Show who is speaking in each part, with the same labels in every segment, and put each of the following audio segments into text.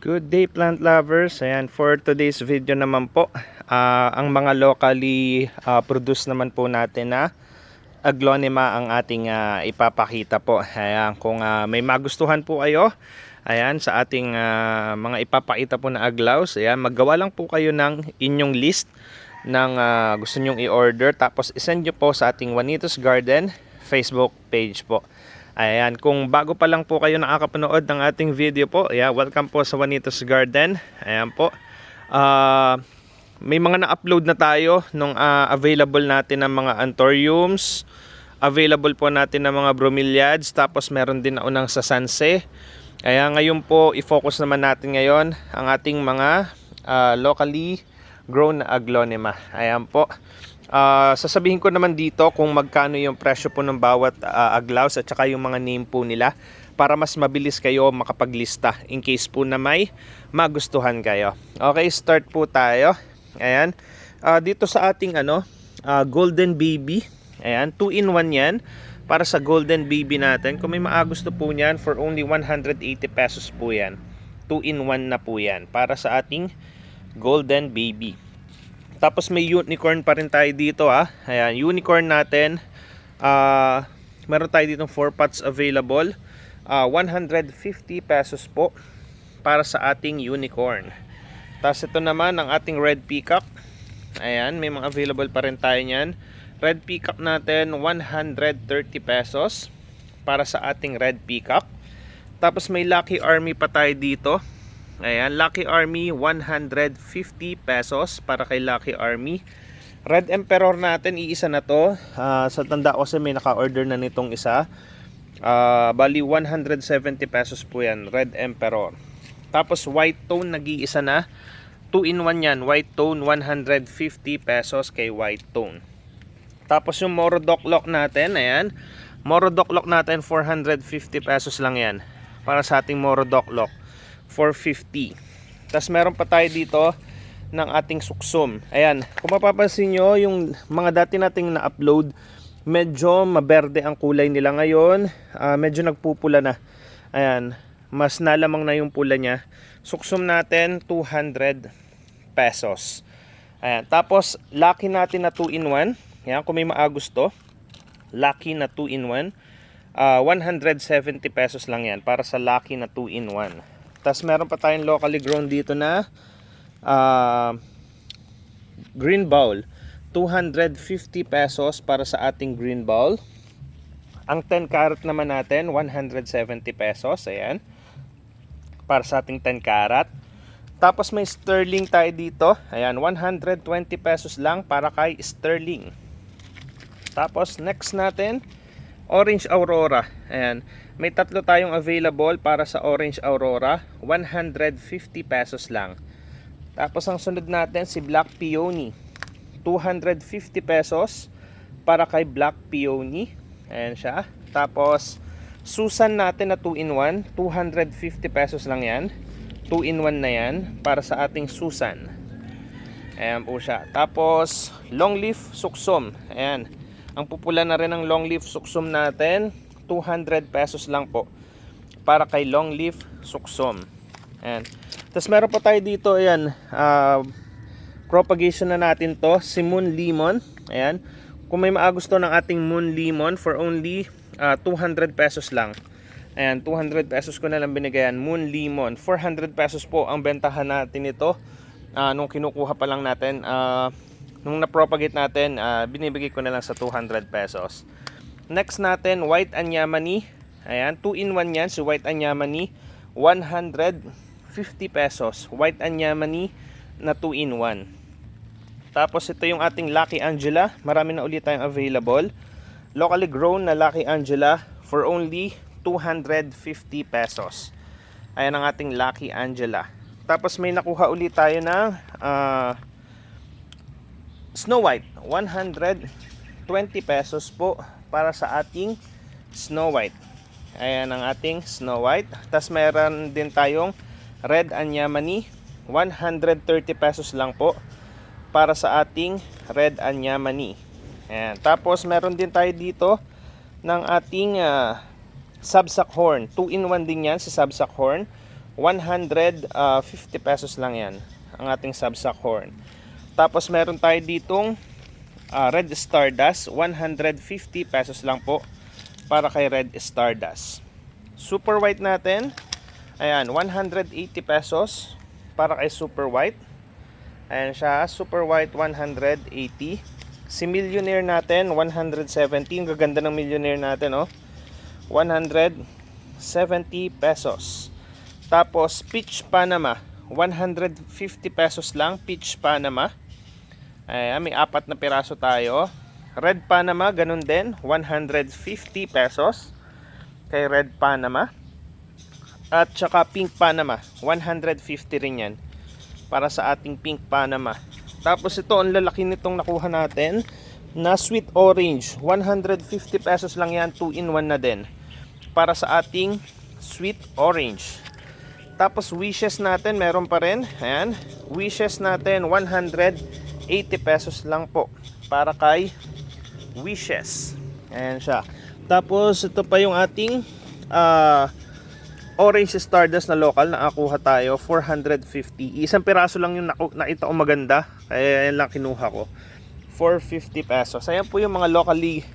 Speaker 1: Good day plant lovers. Ayan, for today's video naman po, ah, ang mga locally ah, produced naman po natin na aglonema ang ating ah, ipapakita po. Ayan, kung ah, may magustuhan po kayo, ayan, sa ating ah, mga ipapakita po na aglaws, ayan, maggawa lang po kayo ng inyong list ng ah, gusto nyong i-order. Tapos isend nyo po sa ating Juanitos Garden Facebook page po. Ayan, kung bago pa lang po kayo nakakapanood ng ating video po, yeah, welcome po sa Juanitos Garden. Ayan po. Ah, may mga na-upload na tayo nung ah, available natin ng mga anthuriums, available po natin ng mga bromeliads, tapos meron din na unang sa sanse. Kaya ngayon po, i-focus naman natin ngayon ang ating mga ah, locally grown na aglonema. Ayan po. Ah, sasabihin ko naman dito kung magkano yung presyo po ng bawat ah, aglaws at saka yung mga name po nila para mas mabilis kayo makapaglista in case po na may magustuhan kayo. Okay, start po tayo. Ayan. Ah, dito sa ating ano, ah, Golden Baby. Ayan, 2 in 1 yan para sa Golden Baby natin. Kung may maagusto po niyan for only 180 pesos po yan. 2 in 1 na po yan para sa ating Golden Baby. Tapos may unicorn pa rin tayo dito ha. Ayan, unicorn natin. ah meron tayo dito 4 pots available. Ah, 150 pesos po para sa ating unicorn. Tapos ito naman ang ating red peacock. Ayan, may mga available pa rin tayo niyan. Red peacock natin 130 pesos para sa ating red peacock. Tapos may lucky army pa tayo dito. Ayan, Lucky Army 150 pesos para kay Lucky Army. Red Emperor natin, iisa na to. Ah, sa tanda ko kasi may naka-order na nitong isa. Ah, bali 170 pesos po yan, Red Emperor. Tapos White Tone, nag-iisa na. 2 in 1 yan, White Tone 150 pesos kay White Tone. Tapos yung Morodoc Lock natin, ayan. Morodoc Lock natin 450 pesos lang yan. Para sa ating Morodoc Lock. 450. Tapos meron pa tayo dito ng ating suksum. Ayan, kung mapapansin nyo, yung mga dati nating na-upload, medyo maberde ang kulay nila ngayon. Ah, medyo nagpupula na. Ayan, mas nalamang na yung pula niya. Suksum natin, 200 pesos. Ayan, tapos lucky natin na 2 in 1. Ayan, kung may maagusto, lucky na 2 in 1. Ah, 170 pesos lang yan para sa lucky na 2 in 1. Tapos meron pa tayong locally grown dito na ah, green bowl. 250 pesos para sa ating green bowl. Ang 10 carat naman natin, 170 pesos. Ayan. Para sa ating 10 carat. Tapos may sterling tayo dito. Ayan, 120 pesos lang para kay sterling. Tapos next natin, Orange Aurora. Ayan. May tatlo tayong available para sa Orange Aurora. 150 pesos lang. Tapos ang sunod natin si Black Peony. 250 pesos para kay Black Peony. Ayan siya. Tapos Susan natin na 2 in 1. 250 pesos lang yan. 2 in 1 na yan para sa ating Susan. Ayan po siya. Tapos Longleaf Suksum. Ayan. Ang pupula na rin ng Longleaf Suksum natin. 200 pesos lang po para kay Longleaf Suksum. Ayan. Tapos meron pa tayo dito, ayan, ah, propagation na natin to, si Moon Lemon. Ayan. Kung may maagusto ng ating Moon Lemon for only ah, 200 pesos lang. Ayan, 200 pesos ko na lang binigayan. Moon Lemon. 400 pesos po ang bentahan natin ito. Ah, nung kinukuha pa lang natin, ah, nung na-propagate natin, ah, binibigay ko na lang sa 200 pesos. Next natin, White Anyamani. Ayan, 2 in 1 yan, si White Anyamani. 150 pesos. White Anyamani na 2 in 1. Tapos ito yung ating Lucky Angela. Marami na ulit tayong available. Locally grown na Lucky Angela for only 250 pesos. Ayan ang ating Lucky Angela. Tapos may nakuha ulit tayo ng ah, Snow White. 120 pesos po para sa ating Snow White. Ayan ang ating Snow White. Tapos meron din tayong Red Anyamani. 130 pesos lang po para sa ating Red Anyamani. Ayan. Tapos meron din tayo dito ng ating ah, Sabsak Horn. 2 in 1 din yan si Sabsak Horn. 150 pesos lang yan ang ating Sabsak horn. Tapos meron tayo ditong ah, Red Stardust, 150 pesos lang po para kay Red Stardust. Super white natin, ayan, 180 pesos para kay Super white. Ayan siya, Super white 180. Si Millionaire natin, 170. Ang gaganda ng Millionaire natin, oh. 170 pesos. Tapos, Peach Panama, 150 pesos lang, Peach Panama. Ayan, may apat na piraso tayo. Red Panama, ganun din, 150 pesos kay Red Panama. At saka Pink Panama, 150 rin yan para sa ating Pink Panama. Tapos ito, ang lalaki nitong nakuha natin na Sweet Orange. 150 pesos lang yan, 2 in 1 na din. Para sa ating Sweet Orange. Tapos wishes natin, meron pa rin. Ayan. Wishes natin, 180 pesos lang po. Para kay Wishes. Ayan siya. Tapos ito pa yung ating ah, Orange Stardust na local na nakuha tayo 450 isang piraso lang yung nakita ko maganda. Kaya yan lang kinuha ko. 450 pesos. Ayan po yung mga locally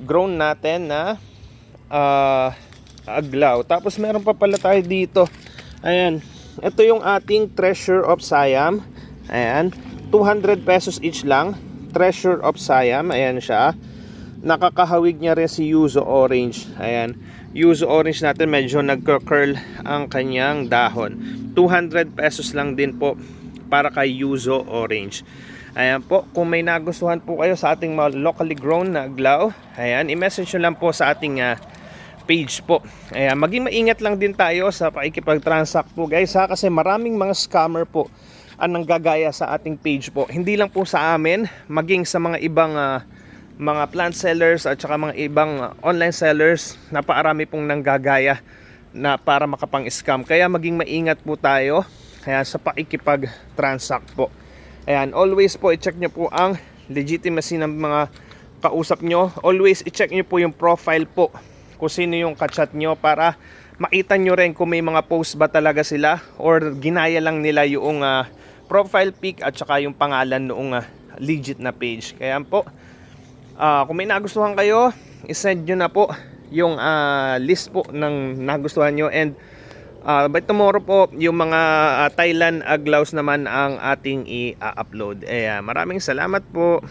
Speaker 1: grown natin na ah, aglaw. Tapos meron pa pala tayo dito. Ayan. Ito yung ating treasure of Siam. Ayan 200 pesos each lang treasure of Siam ayan siya nakakahawig niya rin si Yuzo Orange. Ayan. Yuzo Orange natin medyo nagka-curl ang kanyang dahon. 200 pesos lang din po para kay Yuzo Orange. Ayan po, kung may nagustuhan po kayo sa ating locally grown na aglaw, ayan, i-message nyo lang po sa ating ah, page po. Ayan, maging maingat lang din tayo sa pakikipag-transact po guys ha, kasi maraming mga scammer po ang nanggagaya sa ating page po. Hindi lang po sa amin, maging sa mga ibang ah, mga plant sellers at saka mga ibang uh, online sellers napaarami pong nanggagaya na para makapang-scam. Kaya maging maingat po tayo kaya sa pakikipag-transact po. Ayan always po i-check nyo po ang legitimacy ng mga kausap nyo always i-check nyo po yung profile po kung sino yung kachat nyo para makita nyo rin kung may mga post ba talaga sila or ginaya lang nila yung uh, profile pic at saka yung pangalan noong uh, legit na page kaya po Ah, kung may nagustuhan kayo, isend nyo na po yung ah, list po ng nagustuhan nyo and ah, by tomorrow po yung mga ah, Thailand aglaws naman ang ating i-upload. Eh, ah, maraming salamat po.